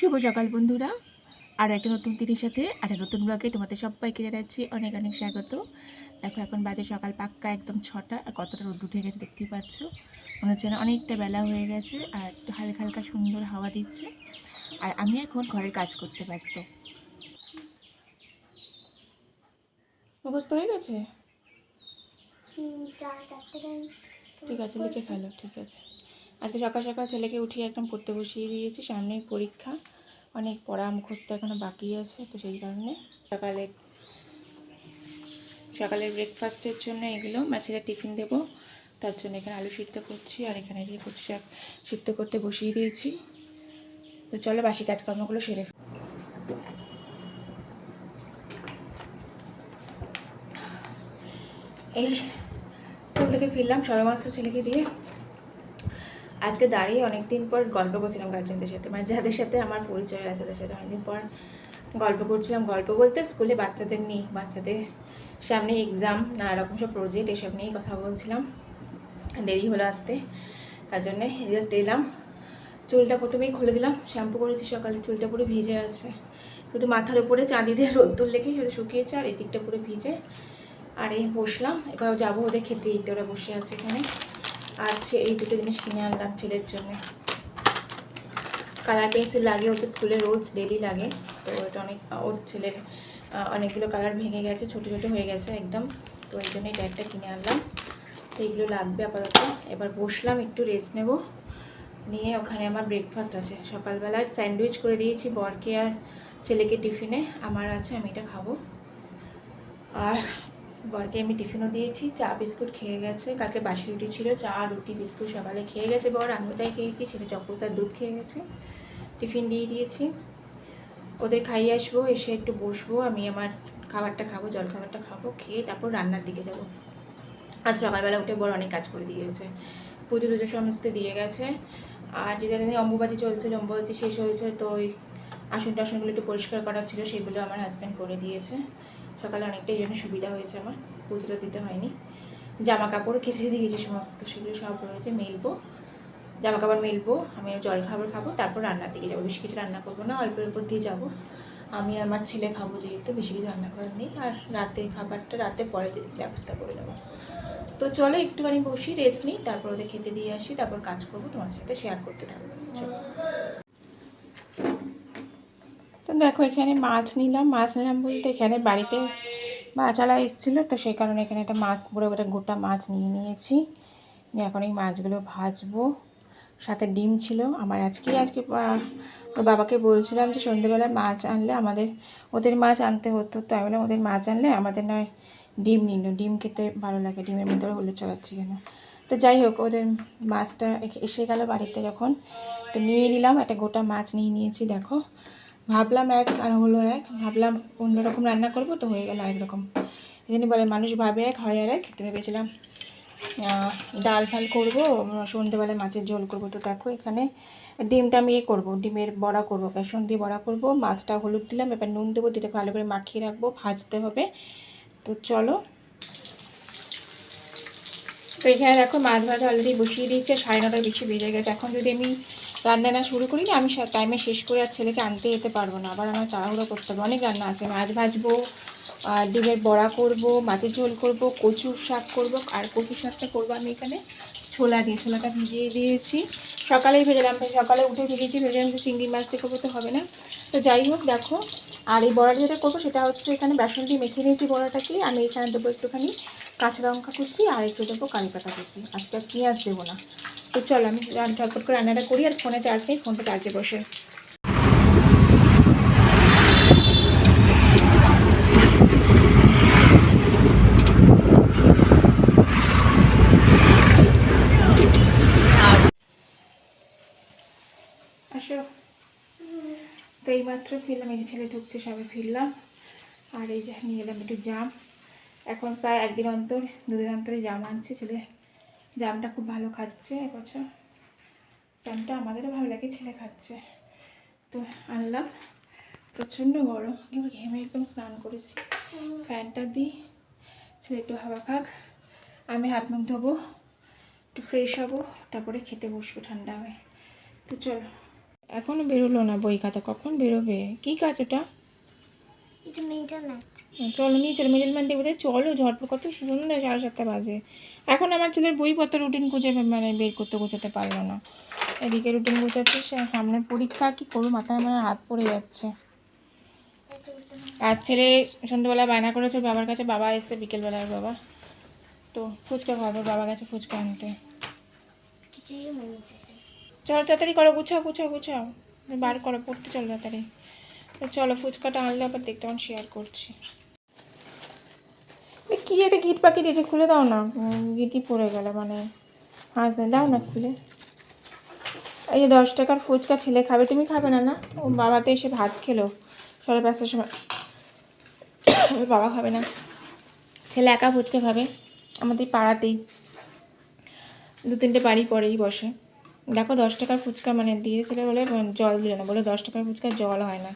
শুভ সকাল বন্ধুরা। আর একটা নতুন দিনের সাথে আর একটা নতুন ব্লগে তোমাদের সবাইকে জানাচ্ছি অনেক অনেক স্বাগত। দেখো এখন বাজে সকাল পাক্কা একদম ছটা আর কতটা রোদ উঠে গেছে দেখতেই পাচ্ছ। মনে হচ্ছে না অনেকটা বেলা হয়ে গেছে আর একটু হালকা হালকা সুন্দর হাওয়া দিচ্ছে। আর আমি এখন ঘরের কাজ করতে ব্যস্ত। মুখস্থ হয়ে গেছে? ঠিক আছে লিখে ফেলো ঠিক আছে। আজকে সকাল সকাল ছেলেকে উঠিয়ে একদম পড়তে বসিয়ে দিয়েছি। সামনেই পরীক্ষা। অনেক পড়া মুখস্থ এখনও বাকি আছে, তো সেই কারণে। সকালে সকালের ব্রেকফাস্টের জন্য এগুলো মাছেরা টিফিন দেবো। তার জন্য এখানে আলু সিদ্ধ করছি আর এখানে যে কচু শাক সিদ্ধ করতে বসিয়ে দিয়েছি। তো চলো বাসি কাজকর্মগুলো সেরে এই স্কুল থেকে ফিরলাম, সবেমাত্র ছেলেকে দিয়ে আজকে দাঁড়িয়ে অনেকদিন পর গল্প করছিলাম গার্জেনদের সাথে মানে যাদের সাথে আমার পরিচয় আছে তাদের সাথে অনেকদিন পর গল্প করছিলাম। গল্প বলতে স্কুলে বাচ্চাদের নিয়ে, বাচ্চাদের সামনে এক্সাম নানা রকম সব প্রজেক্ট এসব নিয়েই কথা বলছিলাম। দেরি হলো আসতে, তার জন্যে জাস্ট এলাম। চুলটা প্রথমেই খুলে দিলাম, শ্যাম্পু করেছি সকালে, চুলটা পুরো ভিজে আছে। শুধু মাথার উপরে চাঁদি দিয়ে রোদ্দুর লেগে শুধু শুকিয়েছে আর এদিকটা পুরো ভিজে। আর এই বসলাম, এবার যাব ওদের খেতে দিতে, ওরা বসে আছে এখানে। আর ছে- এই দুটো জিনিস কিনে আনলাম ছেলের জন্য। কালার পেন্সিল লাগে, ওকে স্কুলে রোজ ডেলি লাগে। তো এটা অনেক, ওর ছেলের অনেকগুলো কালার ভেঙে গেছে, ছোটো ছোটো হয়ে গেছে একদম। তো এই জন্য এটা একটা কিনে আনলাম। তো এইগুলো লাগবে আপাতত। এবার বসলাম, একটু রেস্ট নেব। নিয়ে ওখানে আমার ব্রেকফাস্ট আছে। সকালবেলায় স্যান্ডউইচ করে দিয়েছি বরকে আর ছেলেকে টিফিনে। আমার আছে, আমি এটা খাব। আর বরকে আমি টিফিনও দিয়েছি, চা, বিস্কুট খেয়ে গেছে। কালকে বাসি রুটি ছিল, চা, রুটি, বিস্কুট সকালে খেয়ে গেছে। বর, আমিও খেয়েছি সেটা চকোস আর দুধ খেয়ে গেছে। টিফিন দিয়ে দিয়েছি। ওদের খাইয়ে আসব, এসে একটু বসবো, আমি আমার খাবারটা খাব, জল খাবারটা খাব, খেয়ে তারপর রান্নার দিকে যাব। আজ সকালবেলা উঠে বড় অনেক কাজ করে দিয়ে গেছে পুজো টুজো সমস্ত দিয়ে গেছে। আর যেদিন অম্বুবাচি চলছিল, অম্বুবাচি শেষ হয়েছে, তো ওই আসন টাসনগুলো একটু পরিষ্কার করার ছিল, সেগুলো আমার হাজব্যান্ড করে দিয়েছে। সকালে অনেকটাই জন্য সুবিধা হয়েছে আমার, পুজোটা দিতে হয়নি। জামা কাপড় কেচে দিয়েছি সমস্ত সেগুলো সব রয়েছে, মেলবো। জামা কাপড় মেলবো, আমি জল খাবার খাব, তারপর রান্নার দিকে যাব। বেশি কিছু রান্না করব না, অল্পের উপর দিয়ে যাব। আমি আমার ছেলে খাব যেহেতু, বেশি কিছু রান্না করার নেই। আর রাতের খাবারটা রাতে পরে ব্যবস্থা করে নেব। তো চলো একটুখানি বসি রেস্ট নিই, তারপর ওদের খেতে দিয়ে আসি, তারপর কাজ করব তোমার সাথে শেয়ার করতে থাকব চলো তো দেখো, এখানে মাছ নিলাম। মাছ নিলাম বলতে এখানে বাড়িতে মাছালা এসেছিল, তো সেই কারণে এখানে একটা মাছ, পুরো একটা গোটা মাছ নিয়ে নিয়েছি। নিয়ে এখন এই মাছগুলো ভাজবো। সাথে ডিম ছিল। আমার আজকেই, আজকে ওর বাবাকে বলছিলাম যে সন্ধ্যেবেলায় মাছ আনলে আমাদের, ওদের মাছ আনতে হতো। তো আমি বললাম, ওদের মাছ আনলে আমাদের নয়, ডিম নিল ডিম খেতে ভালো লাগে, ডিমের মধ্যে হলে চড়াচ্ছি কেন? তো যাই হোক, ওদের মাছটা এসে গেল বাড়িতে যখন। তো নিয়ে নিলাম, একটা গোটা মাছ নিয়ে নিয়েছি, দেখো। ভাবলাম এক আর হলো এক ভাবলাম অন্যরকম রান্না করব তো হয়ে গেল আরেক রকম। এই বলে মানুষ ভাবে এক হয় আর এক। তো ভেবেছিলাম ডাল ফাল করব উম, সন্ধ্যেবেলায় মাছের ঝোল করব। তো দেখো এখানে ডিমটা আমি ইয়ে করব ডিমের বড়া করব। বেসন দিয়ে বড়া করব মাছটা হলুদ দিলাম এবার নুন দেবো দিতে ভালো করে মাখিয়ে রাখব ভাজতে হবে। তো চলো তো এখানে দেখো মাছ ভাজা অলরেডি বসিয়ে দিয়েছে, সাড়ে নটার বেশি বেজে গেছে। এখন যদি আমি রান্না না শুরু করি না, আমি টাইমে শেষ করে আর ছেলেকে আনতে যেতে পারব না। আবার আমার তাড়াহুড়ো করতে হবে। অনেক রান্না আছে। মাছ ভাজবো, আর ডিমের বড়া করব, মাছের ঝোল করব, কচুর শাক করব, আর কচুর শাকটা করব আমি এখানে ছোলা দিয়ে। ছোলাটা ভিজিয়ে দিয়েছি। সকালেই ভেজেলাম সকালে উঠে ভিজিয়েছি ভেজেলাম চিংড়ি মাছটা করব তো হবে না। তো যাই হোক, দেখো আর এই বড়াটা যেটা করব সেটা হচ্ছে এখানে বেসন দিয়ে মেখে নিয়েছি বড়াটাকে আমি এখানে দেবো একটুখানি কাঁচা লঙ্কা কুচি আর একটু দেবো কারি পাতা কুচি। আজকে আর পেঁয়াজ দেবো না। তো চল আমি ঝটপট করে রান্নাটা করি আর ফোনে চার্জ নেই, ফোনটা চার্জে বসে আসো তো এইমাত্র ফিরলাম, এই ছেলে ঢুকছে, সবে ফিরলাম। আর এই যে নিয়ে এলাম একটু জাম। এখন প্রায় একদিন অন্তর, দুদিন অন্তরে জাম আনছে। ছেলে জামটা খুব ভালো খাচ্ছে এবছর। জামটা আমাদেরও ভালো লাগে, ছেলে খাচ্ছে। তো আনলাম। প্রচণ্ড গরম। কিন্তু ঘেমে একদম স্নান করেছি। ফ্যানটা দিই ছেলে একটু হাওয়া খাক। আমি হাত মুখ ধোবো, একটু ফ্রেশ হব, তারপরে খেতে বসবো ঠান্ডা হয়ে। তো চলো এখনও বেরোলো না বই খাতা কখন বেরোবে? কি কাজ ওটা? চলো নিয়ে চলো মিডল ম্যান দেখবে। চলো ঝটপট কত সুন্দর সাড়ে সাতটা বাজে। এখন আমার ছেলের বইপত্র রুটিন খুঁজে মানে বের করতে গোছাতে পারল না। এদিকে রুটিন গোছাচ্ছে সে- সামনে পরীক্ষা কি করব? মাথায় আমার হাত পড়ে যাচ্ছে। আর ছেলে সন্ধ্যেবেলা বায়না করেছে বাবার কাছে বাবা এসে বিকেলবেলার বাবা। তো ফুচকা খাওয়াবে বাবা কাছে ফুচকা আনতে। মনে চলো তাড়াতাড়ি করো গুছাও গুছাও গুছাও। বার করো পড়তে চলো তাড়াতাড়ি। চলো ফুচকাটা আনলে আবার দেখতে তখন শেয়ার করছি। কি এটা গিট পাখি দিয়েছে? খুলে দাও না। উম, গিটি পড়ে গেল মানে হাঁস দাও না খুলে। এই যে দশ টাকার ফুচকা ছেলে খাবে তুমি খাবে না না? ও বাবাতে এসে ভাত খেলো। সাড়ে পাঁচটার সময়। বাবা খাবে না। ছেলে একা ফুচকা খাবে। আমাদের পাড়াতেই। দু তিনটে বাড়ি পরেই বসে। দেখো দশ টাকার ফুচকা মানে দিয়েছিল বলে জল দিল না, বলে দশ টাকার ফুচকা জল হয় না।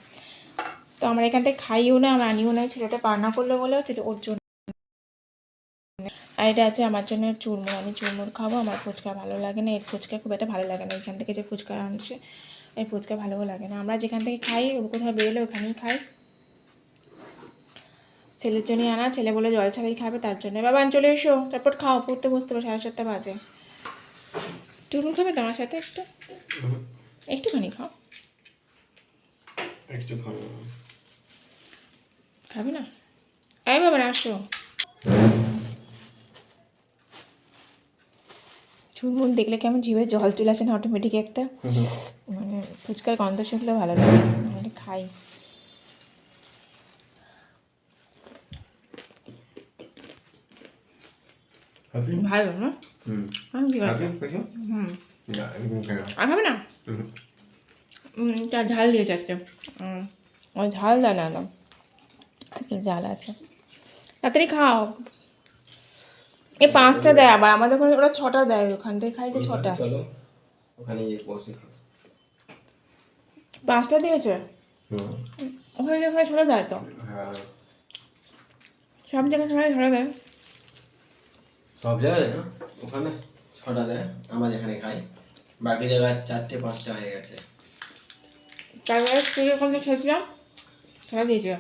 তো আমরা এখান থেকে খাইও না, আমরা আনিও না, ছেলেটা পান্না করল বলে ওর জন্য আর এটা আছে আমার জন্য চুরমুর, আমি চুরমুর খাব, আমার ফুচকা ভালো লাগে না, এর ফুচকা খুব একটা ভালো লাগে না, এখান থেকে যে ফুচকা আনছে এই ফুচকা ভালোও লাগে না। আমরা যেখান থেকে খাই কোথাও বেরোলে ওখানেই খাই। ছেলের জন্যই আনা, ছেলে বলে জল ছাড়াই খাবে, তার জন্য বাবা চলে এসো, তারপর খাও, পড়তে বসতে হবে সাড়ে সাতটা বাজে। চুরমুর খাবে তোমার সাথে একটু। একটুখানি খাও। একটু খাব খাবে না? আয় বাবা আসো। চুরমুর দেখলে কেমন জিভে জল চলে আসে না অটোমেটিক একটা? মানে ফুচকার গন্ধ শুকলে ভালো লাগে মানে খাই। ভালো না? আমি কি আছে হুম। আর খাবে না? হুম। তার ঝাল দিয়েছে আজকে। ওই ঝাল দেয় না আজকে ঝাল আছে। তাড়াতাড়ি খাও। এই পাঁচটা দেয় আবার। আমাদের ওখানে ওরা ছটা দেয়। ওখান থেকে খাইছে ছটা। পাঁচটা দিয়েছে? ওখানে ওখানে ছটা দেয় তো? হ্যাঁ। সব জায়গায় সবাই ছটা দেয়? সব জায়গায় না? ওখানে ছটা দেয়, আমরা যেখানে খাই। বাকি জায়গায় চারটে, পাঁচটা হয়ে গেছে। তারপরে তুই ওখান খেয়েছিলাম? ছটা দিয়েছে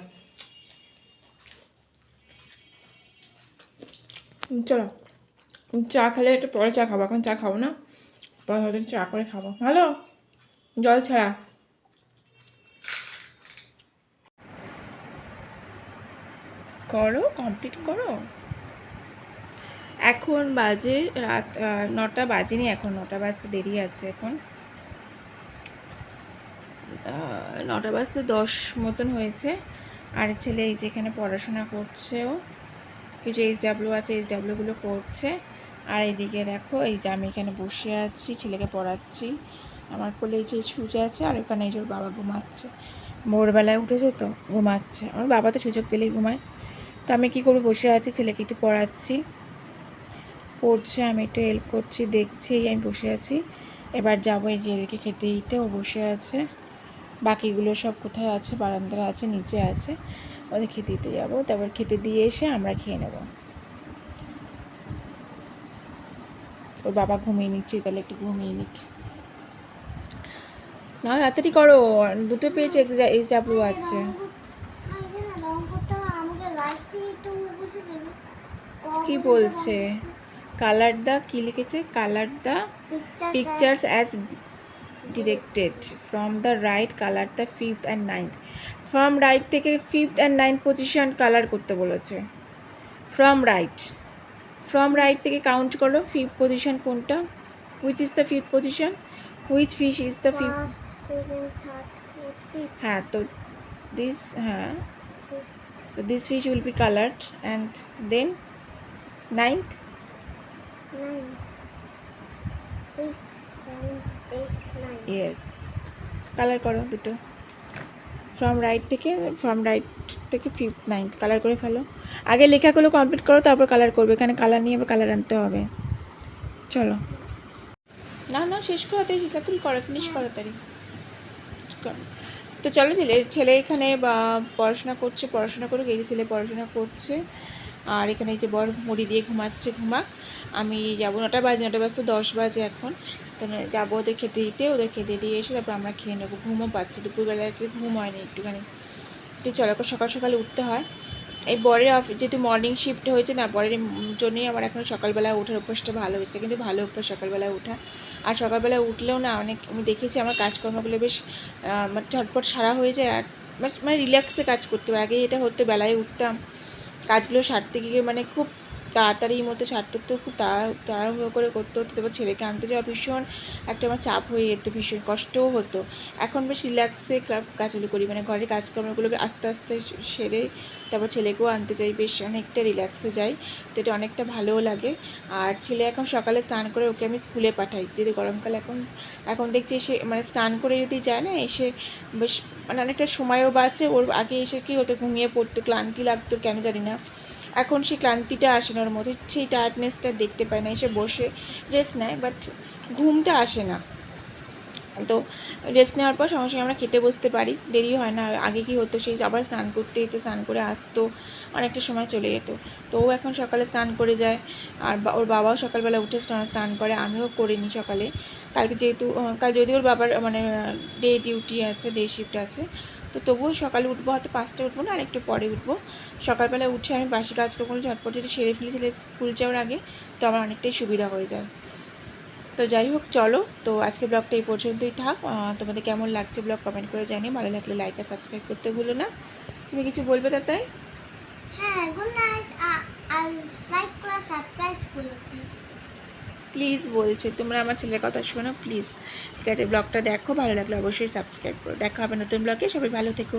চলো। চা খেলে একটু পরে চা খাব, এখন চা খাব না। পরে হয়তো চা করে খাব। ভালো? জল ছাড়া। করো কমপ্লিট করো। এখন বাজে রাত নটা বাজেনি এখন, নটা বাজতে দেরি আছে এখন। নটা বাজতে দশ মতন হয়েছে। আর ছেলে এই যেখানে পড়াশোনা করছে ও কিছু এইচ ডাব্লিউ আছে এইচ ডাব্লিউগুলো করছে। আর এদিকে দেখো, এই যে আমি এখানে বসে আছি, ছেলেকে পড়াচ্ছি। আমার কোলে এই যে সুজে আছে, আর ওখানে এই যে বাবা ঘুমাচ্ছে। ভোরবেলায় উঠেছে তো, ঘুমাচ্ছে। আমার বাবা তো সুযোগ পেলেই ঘুমায়। তো আমি কী করব? বসে আছি, ছেলেকে একটু পড়াচ্ছি। পড়ছে আমি একটু হেল্প করছি দেখছি আমি বসে আছি। এবার যাব এই এদিকে খেতে দিতে ও বসে আছে। বাকিগুলো সব কোথায় আছে? বারান্দায় আছে নিচে আছে। ওদের খেতে দিতে যাব। তারপর খেতে দিয়ে এসে আমরা খেয়ে নেব। ওর বাবা ঘুমিয়ে নিচ্ছে তাহলে একটু ঘুমিয়ে নিক। না তাড়াতাড়ি করো। দুটো পেজ এইচ ডাব্লিউ আছে। কি বলছে? কালার দ্য কী লিখেছে? Colour the pictures as directed from the right colour the fifth and ninth from right থেকে fifth and ninth position colour করতে বলেছে। ফ্রম রাইট ফ্রম রাইট থেকে কাউন্ট করো ফিফথ পজিশন কোনটা? Which is the fifth position which fish is the fifth হ্যাঁ তো this হ্যাঁ। This fish will be coloured and then ninth nine yes colour করো দুটো। ফ্রম রাইট থেকে from right থেকে ফিফথ নাইন্থ কালার করে ফেলো। আগে লেখাগুলো কমপ্লিট করো তারপর কালার করবে। এখানে কালার নিয়ে আবার কালার আনতে হবে। চলো। না না শেষ করো তাই তাড়াতাড়ি করো ফিনিশ করো তাড়াতাড়ি। তো চলো ছেলে ছেলে এখানে বা পড়াশোনা করছে পড়াশোনা করে এই যে ছেলে পড়াশোনা করছে। আর এখানে এই যে বর মুড়ি দিয়ে ঘুমাচ্ছে ঘুমা আমি যাব নটা বাজে, নটা বাজতে দশ বাজে এখন। তো যাব ওদের খেতে দিতে, ওদের খেতে দিয়ে এসে তারপর আমরা খেয়ে নেব। ঘুমও পাচ্ছি দুপুরবেলা আছে ঘুম হয়নি একটুখানি। তো চলো সকাল সকালে উঠতে হয়। এই বরের অফিস যেহেতু মর্নিং শিফট হয়েছে না, বরের জন্যই আমার এখন সকালবেলা ওঠার অভ্যাসটা ভালো হয়েছে। কিন্তু ভালো অভ্যাস সকালবেলা ওঠা। আর সকালবেলা উঠলেও না, অনেক আমি দেখেছি আমার কাজকর্মগুলো বেশ মানে ঝটপট সারা হয়ে যায়। আর মানে রিল্যাক্সে কাজ করতে পারে আগে এটা হতো, বেলায় উঠতাম। কাজগুলো সারতে গিয়ে মানে খুব তাড়াতাড়ি মতো সারতে হতো খুব তাড়া তাড়াহুড়ো করে করতে হতো। তারপর ছেলেকে আনতে যাওয়া ভীষণ একটা আমার চাপ হয়ে যেত, ভীষণ কষ্টও হতো। এখন বেশ রিল্যাক্সে কাজগুলো করি মানে ঘরের কাজকর্মগুলো আস্তে আস্তে সেরে তারপর ছেলেকেও আনতে যাই, বেশ অনেকটা রিল্যাক্সে যাই। তো এটা অনেকটা ভালোও লাগে। আর ছেলে এখন সকালে স্নান করে ওকে আমি স্কুলে পাঠাই। যদি গরমকাল এখন এখন দেখছি এসে মানে স্নান করে যদি যায় না, এসে বেশ মানে অনেকটা সময়ও বাঁচে। ওর আগে এসে কি হতো, ঘুমিয়ে পড়তো, ক্লান্তি লাগতো, কেন জানি না। এখন সেই ক্লান্তিটা আসে না ওর মধ্যে, সেই টায়ার্ডনেসটা দেখতে পায় না, এসে বসে রেস্ট নেয় বাট ঘুমটা আসে না। তো রেস্ট নেওয়ার পর সঙ্গে সঙ্গে আমরা খেতে বসতে পারি, দেরি হয় না। আগে কি হতো, সেই আবার স্নান করতে যেত, স্নান করে আসতো, অনেকটা সময় চলে যেত। তো ও এখন সকালে স্নান করে যায়, আর ওর বাবাও সকালবেলা উঠে স্নান করে, আমিও করিনি সকালে। কালকে যেহেতু, কাল যদি ওর বাবার মানে ডে ডিউটি আছে ডে শিফট আছে তো তবুও সকালে উঠবো, হয়তো পাঁচটা উঠবো না, আর একটু পরে উঠবো। সকালবেলা উঠে আমি বাসি কাজকর্মগুলো ঝটপট যদি সেরে ফেলি, তাহলে স্কুল যাওয়ার আগে তো আমার অনেকটাই সুবিধা হয়ে যায়। তো যাই হোক, চলো, তো আজকে ব্লগটা এই পর্যন্তই থাক। তোমাদের কেমন লাগছে ব্লগ কমেন্ট করে জানিয়ে ভালো লাগলে লাইক আর সাবস্ক্রাইব করতে ভুলো না। তুমি কিছু বলবে তাই হ্যাঁ গুড নাইট আর লাইক করে সাবস্ক্রাইব করো প্লিজ বলছে, তোমরা আমার ছেলের কথা শোনো প্লিজ ঠিক আছে ব্লগটা দেখো, ভালো লাগলে অবশ্যই সাবস্ক্রাইব করো। দেখা হবে নতুন ব্লগে সবাই ভালো থেকো।